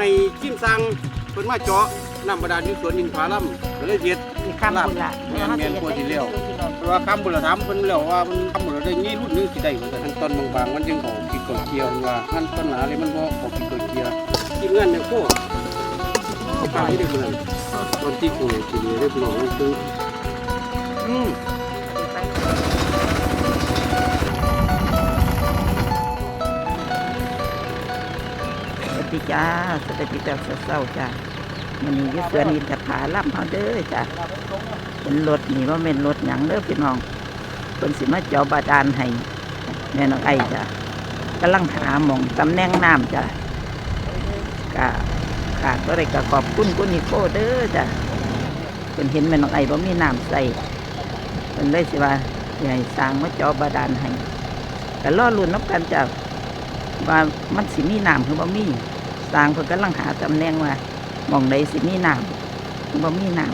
ให้ชิมซังเพิ่นมาเจาะน้ำบาดาลอยู่สวนอินทผลัมก็เลยเฮ็ดอีกคำคุณล่ะแม่นแม่นกว่าที่แล้วเพราะว่าคำบุรธรรมเพิ่นแล้วว่ามันคำบุรได้งี้รุ่นหนึงสิได้ว่าซั่นขั้นตอนบางๆมันจึงเขาคิดก่อนเกี่ยวว่าขั้นตอนหนาเลยมันบ่เขาคิดก่อนเกี่ยวทีมงานเนี่ยโคเขาพาที่ได้คนนั้นตอนที่กูเนี่ยกูเนี่ยได้พี่น้องคืออืม ดีจ้า สวัสดีจ้าเศร้าจ้ามันนี้ยึดเสือนินจะผาล่ำเขาเด้อจ้าเป็นรถนี่ว่าเป็นรถหยังเด้อพี่น้องเป็นสิมาเจาะบาดาลให้แม่น้องไอ้จ้ากำลังหาหมองตำแหน่งน้ำจ้ากะขาดก็ได้กะขอบคุณคุณนิโคเด้อจ้าเป็นเห็นแม่น้องไอ้ว่ามีน้ำใส่เป็นเลยสิว่าใหญ่สร้างมาเจาะบาดาลให้แต่ล่อลุ่นนับกันจ้าว่ามันสิมีน้ำคือบ่มี สร้างเพิ่นกำลังหาตำแหน่งว่าหม่องใดสิมีน้ำคือบ่มีน้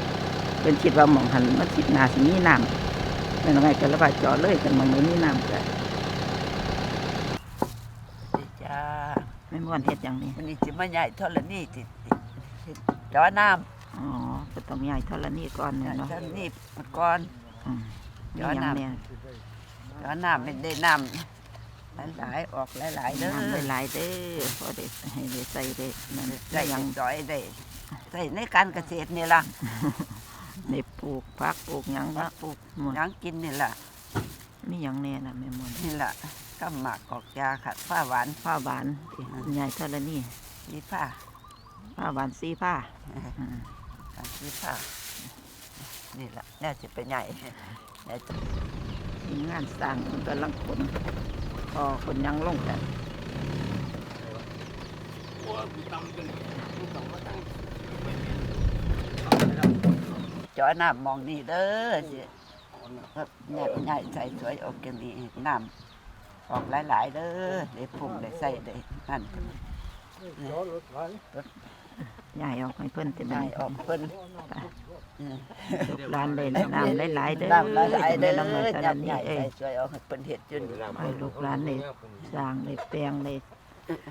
ำเพิ่นคิดว่าหม่องหันมันสิน่าสิมีน้ำเป็นไงกันแล้วว่าเจาะเลยกันหม่องใดมีน้ำจ้ะจ้าแม่ม่วนเฮ็ดหยังนี่มันนี่สิมาใหญ่เท่าละนี่ติจ้อน้อ๋อก็ต้องย้ายธรณีก่อนำเนี่ยเนาะเท่านี้มันก่อนอืมมีย้อนหยังน้ำเนี่ยจ้อน้ำเป็นได้น้ำ หลายๆออกหลายๆเด้อน้ำหลายๆเด้อพอได้ให้ได้ใส่ได้นั่นใส่ได้หยัยังงจอยได้ใส่ในการเกษตรนี่ล่ะได้ปลูกผักปลูกหยังมาเนาะปลูกหมดหยังกินนี่ล่ะมีหยังแน่น่ะแม่ม่วนนี่ล่ะก็หมากกอกยาขัดผ้าหวาน ผ้าหวานใหญ่เท่าละนี่สีผ้าผ้าหวานสีผ้าอืมการสีผ้านี่ล่ะน่าจะเป็นใหญ่ใหญ่ทีมงานสร้างมันกำลังขน พอคนยังลงกันจ้อน้ำมองนี่เด้อสิแม่เป็นใหญ่ใส่สวยออกกันนี่น้ำออกหลาย ๆ เด้อได้พุ่งได้ใส่ได้นั่นใหญ่ออกให้เพิ่นจะได้ได้ออกเพิ่น ลูกหลานได้น้ำหลายๆเด้อน้ำหลายๆเด้อน้ำเลยเท่ายันั้นใหนี่ญ่เอ้ยใส่สวยออกให้เพิ่นเฮ็ดจนให้ลูกหลานได้สร้างได้แปลงได้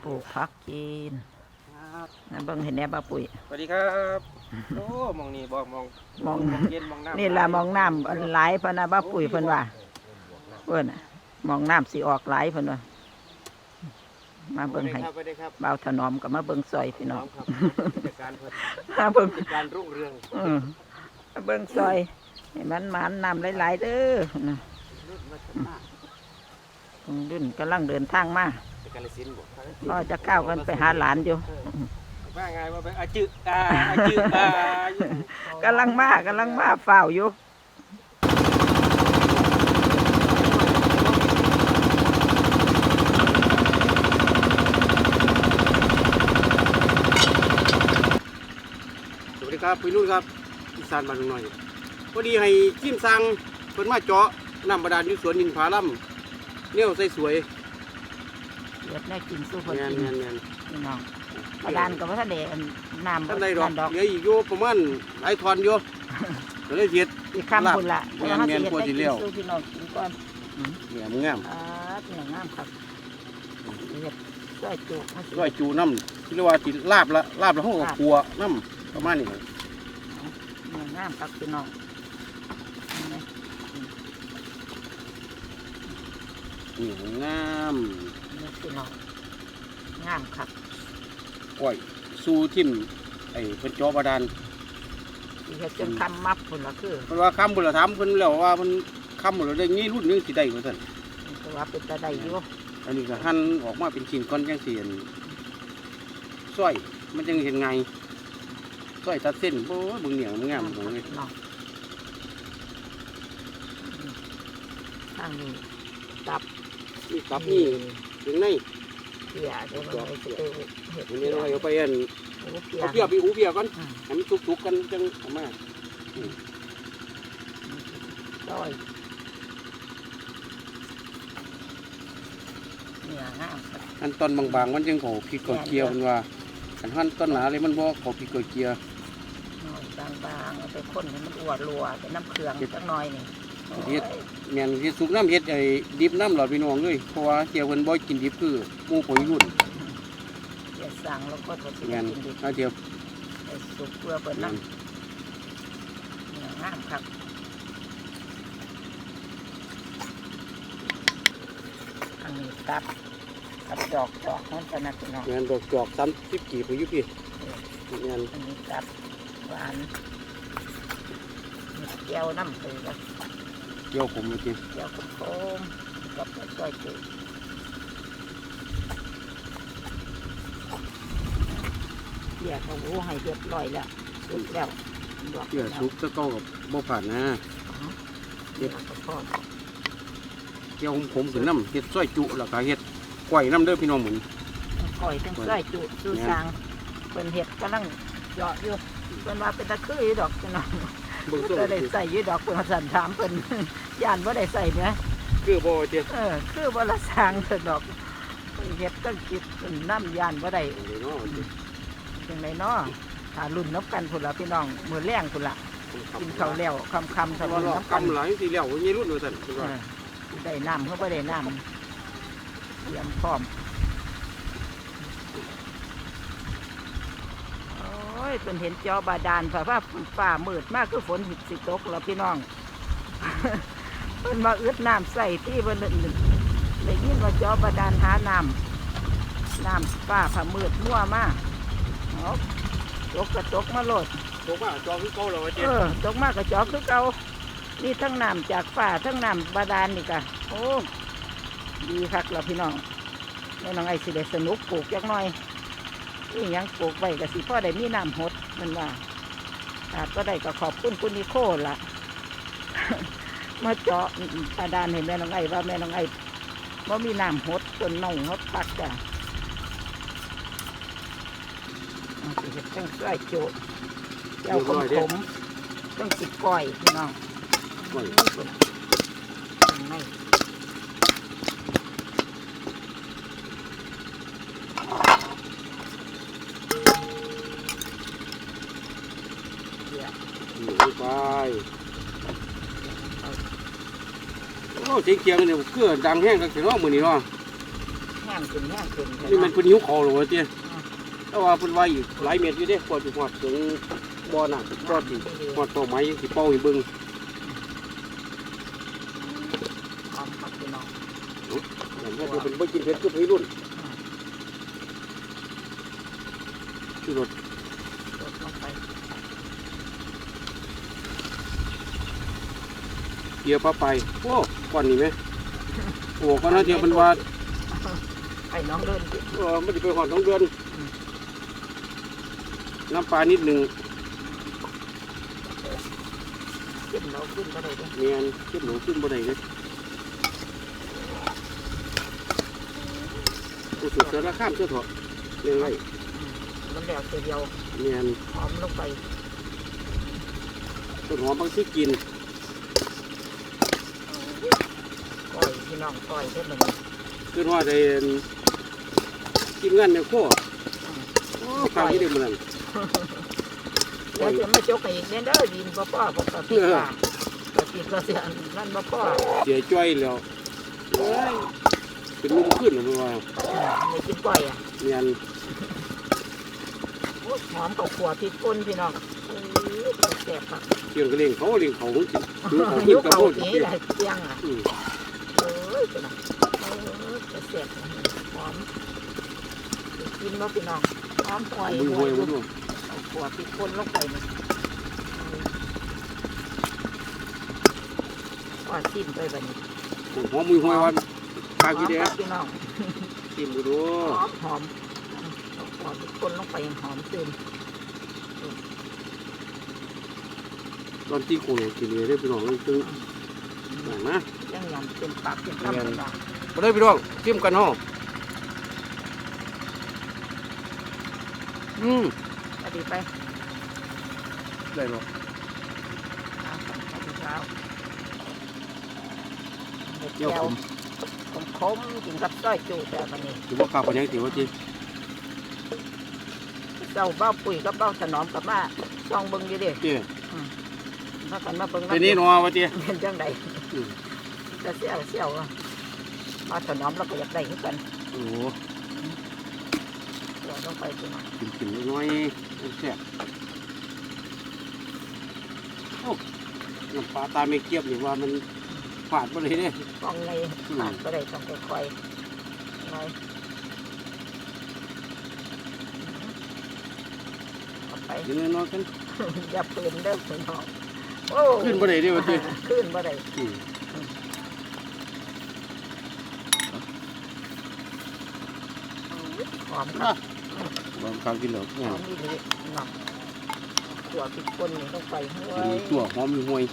ปลูกผักกินนะเบิ่งเห็นแน่บ่ปุ๋ยสวัสดีครับ โอ้มองนี่บ่มองมองเย็นมองน้ำนี่ล่ะมองน้ำอันหลายเพิ่นน่ะบ่ปุ๋ยเพิ่นว่าเพิ่นน่ะมองน้ำสิออกหลายเพิ่นว่ามาเบิ่งให้ครับสวัสดีครับบ่าวถนอมก็มาเบิ่งซอยพี่น้องครับกิจการเพิ่นมาเบิ่งกิจการรุ่งเรือง เบิ่งซอยให้มันหมานนำหลายๆเด้อนะรุ่นกำลังเดินทางมาเป็นกาลสินบ่รอจะก้าวกันไปหาหลานอยู่ว่าไงว่าไปอาจืออาอาจืออากำลังมากำลังมาเฝ้าอยู่สวัสดีครับพี่รุ่นครับ อีสานบ้านหน่อยพอดีให้ชิมซังเพิ่นมาเจาะน้ำบาดาลอยู่สวนอินทผลัมเนี่ยใส่สวยเดือดแน่กินสู้คนแม่นกินแม่นแม่นพี่น้องกระดานกับว่าทะเลน้ำท่านใดดอกดอกเหลืออีกอยู่ประมาณหลายทอนอยู่ก็เลยเฮ็ด อีกคำคุณละแม่นแม่นเพราะว่ากว่าที่เขาสิแล้เฮ็ดวได้กินสู้พี่น้องกินก่อนเนี่ยมันงามอ่าเหนืองามครับเฮ็ดซอยจุมาสิร้อยจูน้ำที่เรียกว่าที่ลาบละลาบละห้องครัวน้ำประมาณนี้ เหนืองามครับพี่น้องนี่นะนี่งามนี่พี่น้องงามครับก้อยสู้ทิ่มไอ้เพิ่นเจาะบาดาลสิเฮ็ดจนคำมับพุ่นละคือเพิ่นว่าคำบุรธรรมเพิ่นแล้วว่ามันคำบุรได้งี้รุ่นหนึงสิได้ว่าซั่นคือว่าเป็นตาได้อยู่อันนี้ก็หั่นออกมาเป็นชิ้นก้อนจังซี่อันซอยมันจังเห็นไง ซอยตัดเส้นโอ้ยเบิ่งเหนียวมันงามเบิ่งเลยเนาะทางนี้ตับนี่ตับนี่ถึงในเปียเดี๋ยวมันไปเจอเห็ดอันนี้เราเอาไปอันหูเปียเอาเปียกไปอูเปียกก่อนอืมให้มันสุกๆกันจังเอามาซอยเนื้องามครับอันตอนบางๆมันจังเขาพริกกอเกียวมันว่าอันหั่นต้นหนาเลยมันบ่เขาพริกกอเกียวหน่อย บางๆเอาไปข้นให้มันอวดรัวเป็นน้ำเครื่องจักหน่อยนี่เฮ็ดแม่นเฮ็ดสุกน้ำเฮ็ดไอ้ดิบน้ำหลอดพี่น้องเลยเพราะว่าเจียวเพิ่นบ่กินดิบคือหมู่ปุ๋ยรุ่นเดี๋ยวใส่สั่งแล้วก็ตัวที่งานกินดีเอาเดียวไอ้สุกเพื่อเปิดงาน้นำเนื้องามครับอันนี้ตับกับดอกดอกมันจะนักพี่น้องงานดอกจอกซ้ำสิบกี่ไปอยุพี่งานอันนี้ตับ หวานมีเกี๊ยวน้ำตือกับเกี่ยวผมเมื่อกี้เกี๊ยวโคมๆกับซอยจืดเกี๊ยวเขาหูให้เรียบร้อยแล้วสุกแล้วดอกเกี่ยวซุปตะเก้ากับบ่ผ่านนะเกี๊ยวกระเพาะเกี่ยวผมผมขึ้นน้ำเฮ็ดซอยจุแล้วก็เฮ็ดก้อยน้ำเด้อพี่น้องเหมือนก่อยทั้งไส้จุสูสางเป็นเห็ดกำลังเหยาะอยู่ เป็นว่าเป็นตะคืออยู่ดอกพี่น้องเบิ่งต้นก็ได้ใส่อยี่ดอกเป็นสันถามเป็นย่านว่าได้ใส่เนี่ยคือบ่เจ้เออ คือว่าละสางเถอะดอกเพิ่นเห็ดต้องคิดเป็นน้ำย่านว่าได้เนาะยังไงเนาะถ้ารุ่นนับกันพุ่นละพี่น้องมือแรงพุ่นละกินข้าวแล้วคำคำๆสแต่มว่าบูรเราณ์นับกันกำหลายสิแล้วยี่รุ่นว่าซั่นเออได้น้ำเขาไม่ได้น้ำเตรียมพร้อมโอ้ ยเป็นเห็นจอบาดาลฝ่าฟ้าฝ่ามืดมากคือฝนหิสิตกแล้วพี่น้องเพิ่นมาอึดน้ำใส่ที่เพิ่นได้ยินว่าจอบาดาลหาน้ำน้ำฟ้าผ่ามืดมั่วมากเอาตกกระตกมาโลดผมว่าจองคือเก่าแล้วว่าเอเจ้อตกมากกระจอกคือเก่านี่ทั้งน้ำจากฟ้าทั้งน้ำบาดาลนี่กะโอ้ดีคักแล้วพี่น้องแม่น้องไอ้สิได้สนุกปลูกจักหน่อย นี่ยังปลูกไว้กะสิพ่อได้มีน้ำหดมันว่าอาจก็ได้ก็ขอบคุณคุณนิโคละมาเจาะบาดาลให้แม่น้องไอ้ว่าแม่น้องไอ้ว่ามีน้ำหดจนน้องหดปักจ้ะเอาสิเฮ็ดจังไส้โจเจ้าขมขมๆต้องสิก้อยพี่น้องก้อยไม่ ไป โอ้เจ๊งเกียงเนี่ยเกลือดังแห้งกันเนาะมื้อนี้เนาะแห้งขึ้นแห้งขึ้นนี่มันเพิ่นหิวคอหรอวะเจ้แต่ว่าเพิ่นว่าอีกหลายเม็ดอยู่เด้กว่าสิฮอดถึงบ่อน้ำบ่อสิฮอดเป้าหมายยังสิเป้าให้เบิ่งหอมครับพี่น้องเห็นว่าเพิ่นบ่กินเผ็ดคือพี่รุ่นที่รถ ลดลงไป เกียร์ปลาไปโอ้ก่อนนี่ไหมโอ้ก่อนหน้าเดียวมันว่าไอ้น้องเดินสิเออมันจะไปหอดสองเดือนน้ำปลานิดหนึ่งขึ้นเราขึ้นก็ได้ด้วยเนียนขึ้นหนูขึ้นบ่ได้เลยโอ้สุดเสือละข้ามเสือเถอะเรื่องไรมันแล้วเสียเดียวเนียนหอมลงไปต้นหอมบางที่กิน ก้อยพี่น้องก้อยเท่านั้นขึ้นว่าได้กินงานเนี่ยโค้โอ้ข้าวที่ได้มันนั่นเดี๋ยวจะมาจกให้อีกเด้อเด้อดินบ่พ่อบ่ก็พี่ว่าก็พี่ก็เสียนั่นบ่พ่อเสียจ้อยแล้วเอ้ยเป็นนุ่มขึ้นหรือว่าไม่กินก้อยอะเนียนโอ้หอมกับขัวพริกป่นพี่น้องเอ้ยแซ่บครับเกี่ยงกระเลียงเขาเลียงเขามันสิดูเขายุขึ้นกระเขาโดดนี้เกี่ยได้เตียงอะอืมเอ้ย พี่น้องเอ้ยจะแซ่บหอมกินบ่พี่น้องหอมหอยมือหห้อวยยด้วยเอาขวพริกป่นลงไปนี่ก็ชิมไปแบัดนี้หอมมือห้วยวันปลากี่เดียครับพี่น้องกินมือดูหอมหอมเอาขวพริกป่นลงไปหอมซึมตอนที่โคโลกินเลยได้พี่น้องเลยตึงอย่งนะ ยังยำเป็นปากเป็นคำเป็นปากมาได้พี่น้องจิ้มกันห้องอืมสวัสดีไปได้หรอเอาสวัสดีเช้าเห็ดเกี่ยวแก้ผวมขมๆกินกับซอยจูแต่บันนี้ถือว่าข้าวปัญญาถือว่าจีเจ้าเบ้าปุ๋ยกับเบ้าถนอมกับมาซองเบิ่งอยู่เดิจีถ้ากันมาเบิ่งทีนี้นัวว่าจีเป็นจังไดอืม จะเสียวเสียวอะมาถนอมแล้วก็อยากได้คือกันโอ้โหตัวลงไปพี่น้องกินกินน้อยแซ่บโอ้น้ำปลาตาไม่เกียบนี่ว่ามันฝาดไปเลยเนี่ยกองในผ่านก็ได้ต้องค่อยๆหน่อยเอาไปยังน้อยๆกันอย่าปืนเด้อพี่น้องโอ้ขึ้นไปเลยเดียวจีขึ้นบ่ได้ห อมครับบางครั้งกินแล้วหอมอีหลีหนักตัวพริกป่นนี่ต้องไปห้วกินยตัวหอมมีห่วย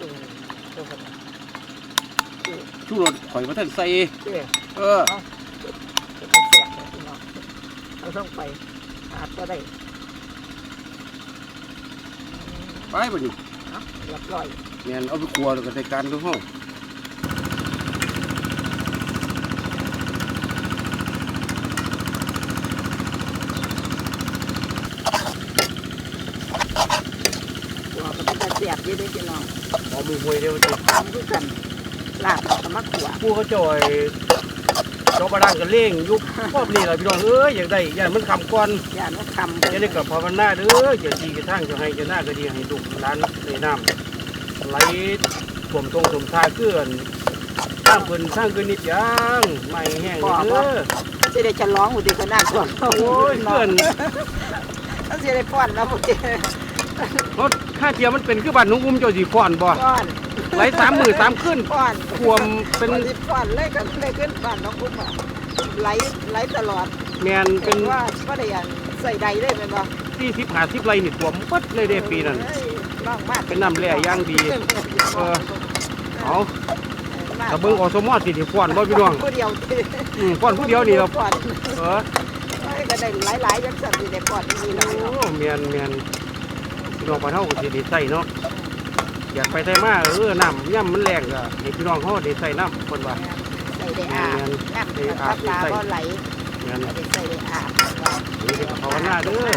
อืมเดี๋ยวก่อนนะชูรสข่อยมาท่านใส่เดี๋ยวเออจะไปแสบเลยพี่น้องเราต้องไปอาบก็ได้ไปบ่นี่เนาะเรียบร้อยแม่นเอาไปครัวแล้วก็ใส่การดูห้อง ตัวก็ เป็นตาเสียบอยี่เด้อพี่น้องหอมมีห่วยเดียวจีทำคือกันลาบกับมะขัวผู้เขาจ่อยเจ้าบาดังกันเล่งยุบพอบนี่แหละพี่น้องเอ้ยอยากได้อย่ามันคำก่อนย่านว่าคำอย่าได้กับภาวนาเด้ออย่าดีกระทั่งจะให้จะหน้าก็ดีให้ดุร้านในน้ำไหลถ่วมตรงถ่วมท่าเกลื่อนสร้างเพิ่นสร้างเกินนิดยังไม่แห้งเลยเด้อจะได้ฉลองหมดดีขนาดก่อนโอ้ยเกลื่อนเขาจะได้ป้อนแล้วหมดดีรถ ค่าเทียมมันเป็นคือบ้านนุ่งอุ้มเจ้าสีฟ้อนบ่ป้อนไหลสามมือสามขึ้นป้อนควมเป็นป้อนสิป้อนเลยกันเลยขึ้นบ้านน้องกุ้มอะไหลไหลตลอดแมนเป็นว่าว่าได้ยันใส่ใดเลยเป็นบ่ที่สิบหาสิบไรนี่ท่วมปัดเลยเด้ปีนั้น เอ้ยน้องมากเป็นน้ำแร่อย่างดีเออ เอามากถ้าเบิ่งอสมอสิที่ฟ้อนบ่พี่น้องผู้เดียวอืมฟ้อนผู้เดียวนี่เราป้อนเออ เอ้ยก็ได้หลายๆจังซั่นสิได้ป้อนที่นี่แล้วพี่น้องโอ้แมนแมน พี่น้องบ้านเฮาก็สิได้ใส่เนาะอยากไปไทมาเออน้ำย่ำมันแรงก็ให้พี่น้องเฮาได้ใส่น้ำคนว่าใส่ได้อาบน้ำกับปลาก็ไหลแม่นได้ใส่ได้อาบนี่ก็ภาวนาเด้อ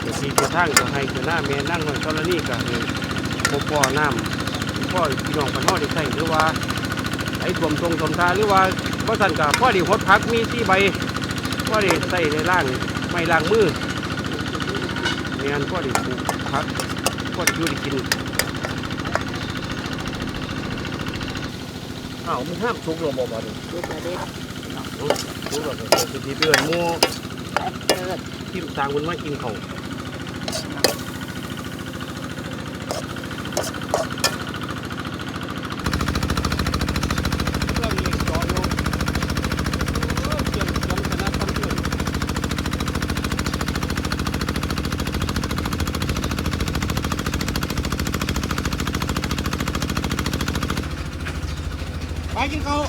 เดี๋ยวสิจะทางก็ให้คือหน้าแม่นั่งไว้ตอนนี้ก็ให้บ่พอน้ำพ่อพี่น้องบ้านเฮาได้ใส่หรือว่าไอ้ท่วมทรงทวมทาหรือว่าบ่ซั่นก็พอได้หดผักมี4ใบพอได้ใส่ในล่างไม่ล้างมือ งานพอได้ปลูกพักพอได้อยู่ได้กินอ้าวมันห้ามชุกข์ลงบ่บ่นี่ดูกระเด็นทุกข์ลงสิที่เพื่อนมู่เกิดที่ทางมันมากินเขาวไปกินเขาว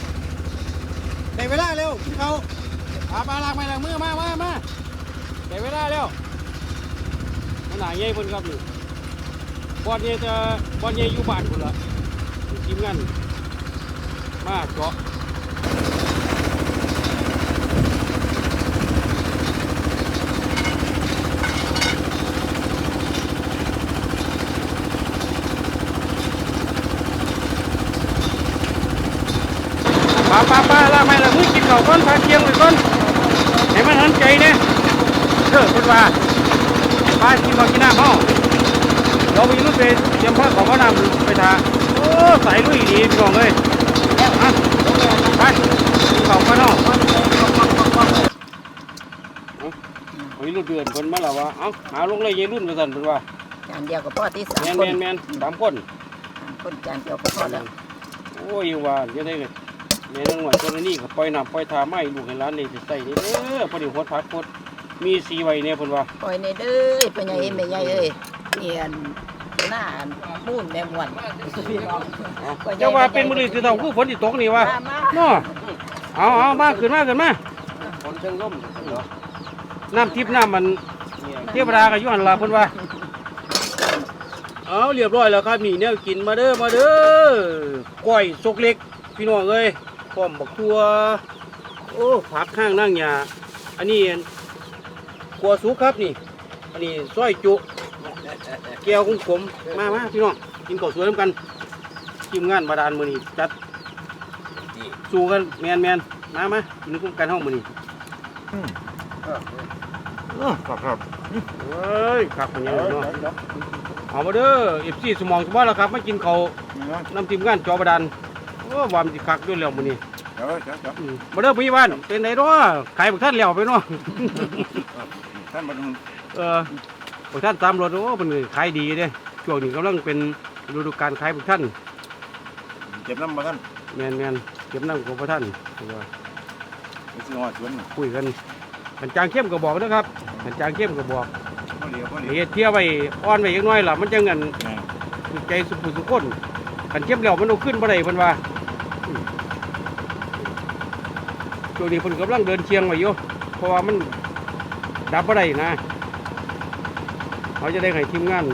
ได้ เวลาเร็วกินเขาวพาปลาลางไม้ล้างมือมามามาได้เวลาเร็วมันหนาใหญ่เพิ่นครับนี่บอลเนี่ยจะบอลเนี่ยอยู่บ้านพุ่นละทีมงานมาเจาะปลาปลาปลาลางไม้ล้างมือ เขาก่อนพาเคียงไปก่อนให้มันหันใจเนี่ยเด้อคุณว่าปลากินบ่กินน้ำเฮาเราไปรุ่นไปเตรียมผ้าของเขาน้ำไปทาโอ้ใส่ลุยดีพี่น้องเลยอะไปเขาก่อนเนาะโอ้ยรุ่นเดือนคนมาแล้ววะเอ้าหาลงเลยยายรุ่นไปสั่นเพิ่นว่าจานเดียวกับพ่อที่สามแมนคแมนแมนสามคนสามคนจานเดียวกับพ่อแล้วโอ้ยว่าจะได้เลย แม่นางหน่วยตัวนี้ก็ปล่อยน้ำปล่อยทาไม้ลูกให้ร้านนี่สิใส่นี่เด้อพอดีหัวทักพดมีสีไว้เนี่ยเพิ่นว่าปล่อยในเด้อเป็นไงแม่ใหญ่เอ้ยเนียนหน้ามูนแม่ม่วนเจ้าว่าเป็นมื้อนี้สิเท่าคือฝนสิตกนี่วะมามาเนาะเอาเอามาขึ้นมาขึ้นมาฝนเชิงล่มเหรอน้ำทิพย์น้ำมันเทวดาก็อยู่หั่นล่ะเพิ่นว่าเอาเรียบร้อยแล้วครับนี่แนวกินมาเด้อมาเด้อก้อยสกเล็กพี่น้องเอ้ย พร้อมบักทั่ว โอ้ผักข้างนั่งหญ้าอันนี้กัวสุกครับนี่ อันนี้ซอยจุแก้วของผมมามาพี่น้องกินข้าวสวยน้ำกันทีมงานบาดาลมือนี้จัดสู้กันแมนแมนมามากินคุ้มกันห้องมือนี้ครับครับเอ้ยคักมันยังเนาะเอามาเด้อเอฟซีสมองสมบัติแล้วครับมากินเขาวน้ำทีมงานจอบดัน โอ้วามนสิคักด้วยแล้วมื้อนี้เดี๋ยวเดี๋ยวเดี๋ยวอืมมาเด้อพี่บ้านเป็นไงเนาะขายบักท่านแล้วไปเนาะ ท่านมาดูเออบักท่านตามรถโอ้มันขายดีเด้ช่วงนี้กำลังเป็นฤดูกาลขายบักท่านเจ็บน้ำมาท่านแมนแมนเก็บน้ำของพระท่านเออไปซื้อหัวสวนคุยกันกันจางเข้มก็บอกนะครับกันจางเข้มก็บอกพอดีพอดีเฮ็ดเที่ยวไว้อ่อนไว้ยังน้อยล่ะมันจังเงินถูกใจสุขุสุขคนกันเข้มแล้วมันเอาขึ้นบ่ได้เพิ่นว่าอืม ช่วงนี้ผมกำลังเดินเชียงไว้อยู่เพราะว่ามันดับบ่ได้นะเขาจะได้ให้ทีมงาน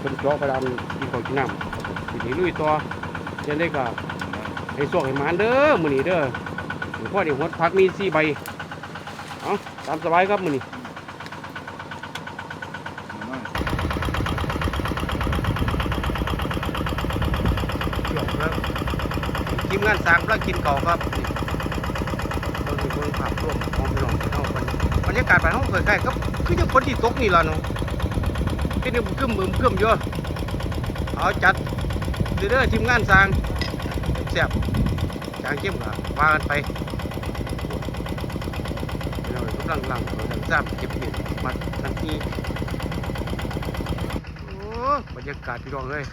เป็นเจาะประดานที่เขากินน้ำสิหนีลุยต่อจะได้กับให้สวกให้หมานเด้อมือนี้เด้อหลวงพ่อเดี๋ยวหดพักมี4ใบเอาตามสบายครับมือนี้ ช่วงครับทีมงาน สร้างพระกินเก่าครับนี่เราดูเบิ่งภาพรวมของพี่น้องเอาบรรบรรยากาศบ้านเฮาใกล้ๆครับคือจังฝนที่ตกนี่ล่ะเนาะเป็นอยู่กึ่มบึมกึ่มอยู่เอาจัดเด้อๆทีมงานสร้างแซ่บจางเข้มก็ว่ากันไปเราทุกลังลังเราดังซ้ำเก็บเห็ดมาทันทีโอ้บรรยากาศพี่น้องเลย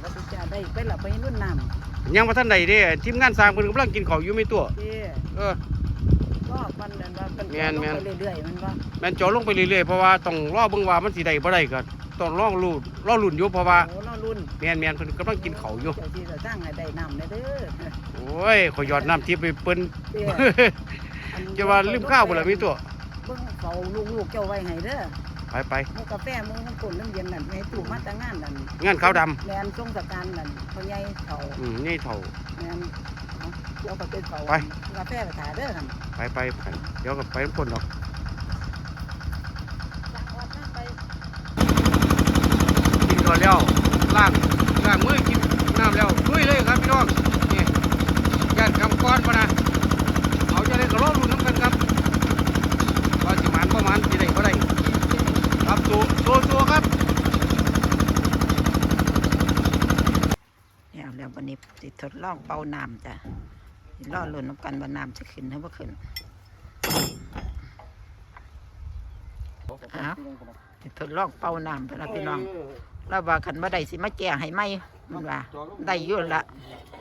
แล้วก็จะ ได้ไปละไปนุ่นน้ำยังมาท่านใดเด้ทีมงานสร้างเพิ่นกำลังกินข้าวอยู่ไม่ตัวเด้เออ ก็มันนั่นว่าเป็นแม่นแม่น ไปเรื่อยๆมันว่าแม่นเจอลงไปเรื่อยๆเพราะว่าต้องรอเบิ่งว่ามันสิได้บ่ได้ก็ต้องรอลุ้นรอลุ้นอยู่เพราะว่าโอ้น้อรุ่นแม่นแม่นเพิ่นกำลังกินข้าวอยู่เจ้าที่จะสร้างให้ได้น้ำเด้อโอ้ยขอยอดน้ำทิพย์ไปเปิ้น เด้ออันจะว่าลืมข้าวบ่ล่ะมีตัว เบิ่งเฝ้าลูกๆเจ้าไว้ให้เด้อ ไปไปหมูกาแฟหมูน้ำข้นน้ำเย็นนั่นให้ตู้มาแตางานนั่นงานขาวดำแมนทรงสการนั่นพ่อใหญ่เขาอืมนี่เท่า แมนเอาเจ้าก็เป็นเขาไป กาแฟไปถ่ายเด้อกันไปไปไปเดี๋ยวก็ไปน้ำพ่นดอกกินก่อนแล้วล้างล้างมือกินน้ำแล้วลุยเลยครับพี่น้องนี่ย่านคำก้อนมานะเอาจะได้กระโดดลุ้นน้ำกันครับว่าสิหมันประมาณสิได้บ่ได้ ครับตัวตัวตัวครับแล้วแล้ววันนี้สิทดลองเป่าน้ำจ้ะสิรอลุ้นน้ำกันว่าน้ำจะขึ้นหรือบ่ขึ้นเอาสิทดลองเป่าน้ำเถอะนะพี่น้องเราว่าคันบ่ได้สิมาแก้ให้ไหมมันว่าได้อยู่ละ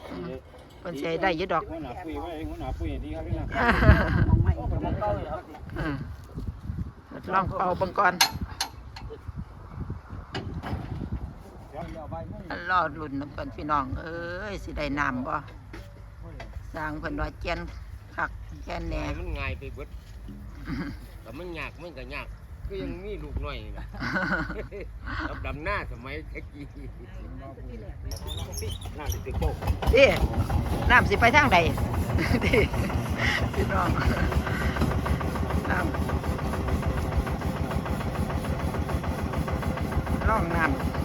อืมเพิ่นสิให้ได้อยู่ดอกหัวหน้าปุ้ยไว้หัวหน้าปุ้ยดีครับพี่น้องมองไม่อืมทดลองเป่าเบิ่งก่อ รอลุ้นน้ำกันพี่น้อง เอ้ยสิได้น้ำบ่สร้างเพิ่นว่าเจียนคักแค่แหน่มันง่ายไปเบิดแต่มันยากมันก็ยากก็ยังมีลูกน้อยนี่ล่ะกับดำหน้าสมัยตะกี้น้ำติดโป๊กดิน้ำสิไปทางใดดิพี่น้องน้ำร่องน้ำ